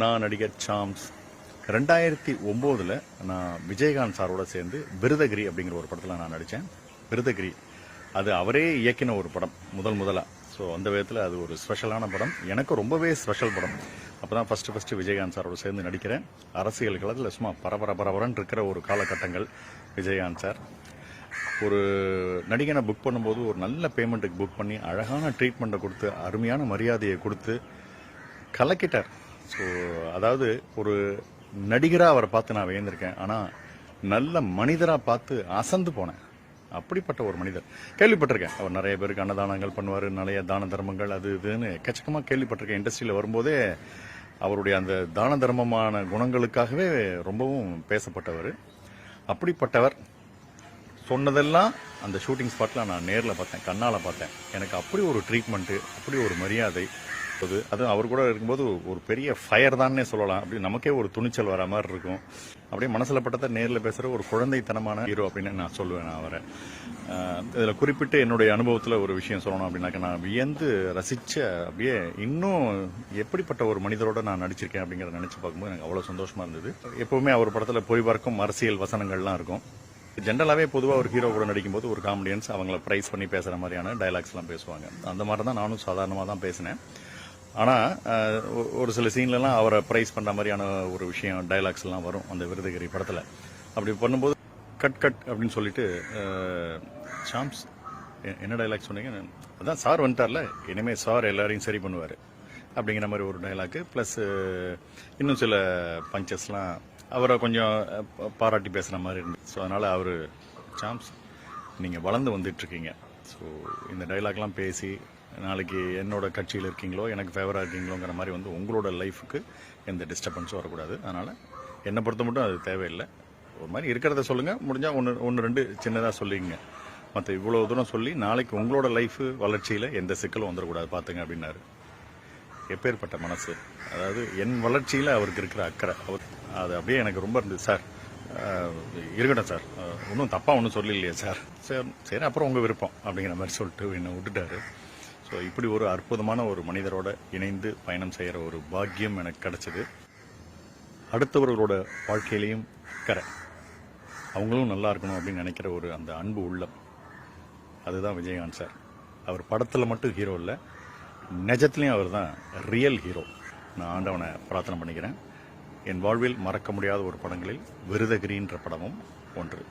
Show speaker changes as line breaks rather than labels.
நான் நடிகர் சாம்ஸ். ரெண்டாயிரத்தி ஒம்போதில் நான் விஜயகாந்த் சாரோட சேர்ந்து விருதகிரி அப்படிங்கிற ஒரு படத்தில் நான் நடித்தேன் விருதகிரி. அது அவரே இயக்கின ஒரு படம் முதல் முதலாக ஸோ அந்த விதத்தில் அது ஒரு ஸ்பெஷலான படம். எனக்கு ரொம்பவே ஸ்பெஷல் படம். அப்போ தான் ஃபஸ்ட்டு ஃபஸ்ட்டு விஜயகாந்த் சாரோட சேர்ந்து நடிக்கிறேன். அரசியல் களத்தில் சும்மா பரபர பரபரன் இருக்கிற ஒரு காலகட்டங்கள் விஜயகாந்த் சார். ஒரு நடிகனை புக் பண்ணும்போது ஒரு நல்ல பேமெண்ட்டுக்கு புக் பண்ணி அழகான ட்ரீட்மெண்ட்டை கொடுத்து அருமையான மரியாதையை கொடுத்து கலக்கிட்டார். ஸோ அதாவது ஒரு நடிகராக அவரை பார்த்து நான் வியந்திருக்கேன். ஆனால் நல்ல மனிதராக பார்த்து அசந்து போனேன். அப்படிப்பட்ட ஒரு மனிதர். கேள்விப்பட்டிருக்கேன். அவர் நிறைய பேருக்கு அன்னதானங்கள் பண்ணுவார் நிறைய தான தர்மங்கள் அது இதுன்னு எக்கச்சக்கமாக கேள்விப்பட்டிருக்கேன். இண்டஸ்ட்ரியில் வரும்போதே அவருடைய அந்த தான தர்மமான குணங்களுக்காகவே ரொம்பவும் பேசப்பட்டவர். அப்படிப்பட்டவர் சொன்னதெல்லாம் அந்த ஷூட்டிங் ஸ்பாட்டில் நான் நேரில் பார்த்தேன் கண்ணால் பார்த்தேன். எனக்கு அப்படி ஒரு ட்ரீட்மெண்ட்டு அப்படி ஒரு மரியாதை அது அதுவும் அவர் கூட இருக்கும்போது ஒரு பெரிய ஃபயர் தானே சொல்லலாம். அப்படி நமக்கே ஒரு துணிச்சல் வர மாதிரி இருக்கும். அப்படியே மனசில் பட்டதை நேரில் பேசுகிற ஒரு குழந்தைத்தனமான ஹீரோ அப்படின்னு நான் சொல்லுவேன் நான் அவரை. இதில் குறிப்பிட்டு என்னுடைய அனுபவத்தில் ஒரு விஷயம் சொல்லணும் அப்படின்னாக்க நான் வியந்து ரசித்த அப்படியே இன்னும் எப்படிப்பட்ட ஒரு மனிதரோட நான் நடிச்சிருக்கேன் அப்படிங்கிறத நினச்சி பார்க்கும்போது எனக்கு அவ்வளோ சந்தோஷமாக இருந்தது. எப்போவுமே அவர் படத்தில் பொய் பார்க்கும் அரசியல் வசனங்கள்லாம் இருக்கும். ஜென்ரலாகவே பொதுவாக ஒரு ஹீரோ கூட நடிக்கும்போது ஒரு காமெடியன்ஸ் அவங்கள ப்ரைஸ் பண்ணி பேசுகிற மாதிரியான டைலாக்ஸ்லாம் பேசுவாங்க. அந்த மாதிரி தான் நானும் சாதாரணமாக தான் பேசினேன். ஆனால் ஒரு சில சீன்லலாம் அவரை ப்ரைஸ் பண்ணுற மாதிரியான ஒரு விஷயம் டைலாக்ஸ் எல்லாம் வரும் அந்த விருதுகிரி படத்தில். அப்படி பண்ணும்போது கட் கட் அப்படின்னு சொல்லிட்டு அஹ், ஷாம்ஸ் எ- என்ன டைலாக் சொன்னீங்க? அதான் சார் வந்துட்டார்ல இனிமேல் சார் எல்லாரையும் சரி பண்ணுவார் அப்படிங்கிற மாதிரி ஒரு டைலாக்கு ப்ளஸ் இன்னும் சில பஞ்சஸ்லாம் அவரை கொஞ்சம் பாராட்டி பேசுகிற மாதிரி இருந்துச்சு. ஸோ அதனால் அவர் சாம்ஸ் நீங்கள் வளர்ந்து வந்துட்டுருக்கீங்க ஸோ இந்த டைலாக்லாம் பேசி நாளைக்கு என்னோட கட்சியில் இருக்கீங்களோ எனக்கு ஃபேவராக இருக்கீங்களோங்கிற மாதிரி வந்து உங்களோட லைஃபுக்கு எந்த டிஸ்டர்பன்ஸும் வரக்கூடாது. அதனால் என்னை பொறுத்த மட்டும் அது தேவையில்லை. ஒரு மாதிரி இருக்கிறத சொல்லுங்கள் முடிஞ்சால் ஒன்று ஒன்று ரெண்டு சின்னதாக சொல்லிங்க மற்ற இவ்வளோ தூரம் சொல்லி நாளைக்கு உங்களோட லைஃபு வளர்ச்சியில் எந்த சிக்கலும் வந்துடக்கூடாது பார்த்துங்க அப்படின்னாரு. எப்பேற்பட்ட மனசு. அதாவது என் வளர்ச்சியில் அவருக்கு இருக்கிற அக்கறை. அவர் அது அப்படியே எனக்கு ரொம்ப இருந்தது. சார் இருக்கட்டும் சார். ஒன்றும் தப்பாக ஒன்றும் சொல்லலையே சார். சரி சரி அப்புறம் உங்கள் விருப்பம் அப்படிங்கிற மாதிரி சொல்லிட்டு என்னை விட்டுட்டாரு. ஸோ இப்படி ஒரு அற்புதமான ஒரு மனிதரோட இணைந்து பயணம் செய்கிற ஒரு பாக்கியம் எனக்கு கிடச்சிது. அடுத்தவர்களோட வாழ்க்கையிலையும் அக்கறை அவங்களும் நல்லா இருக்கணும் அப்படின்னு நினைக்கிற ஒரு அந்த அன்பு உள்ளம். அதுதான் விஜயகாந்த் சார். அவர் படத்தில் மட்டும் ஹீரோ இல்லை நிஜத்துலேயும் அவர் தான் ரியல் ஹீரோ நான் ஆண்டவனை பிரார்த்தனை பண்ணிக்கிறேன். என் வாழ்வில் மறக்க முடியாத ஒரு படங்களில் விருதகிரின்ற படமும் ஒன்று.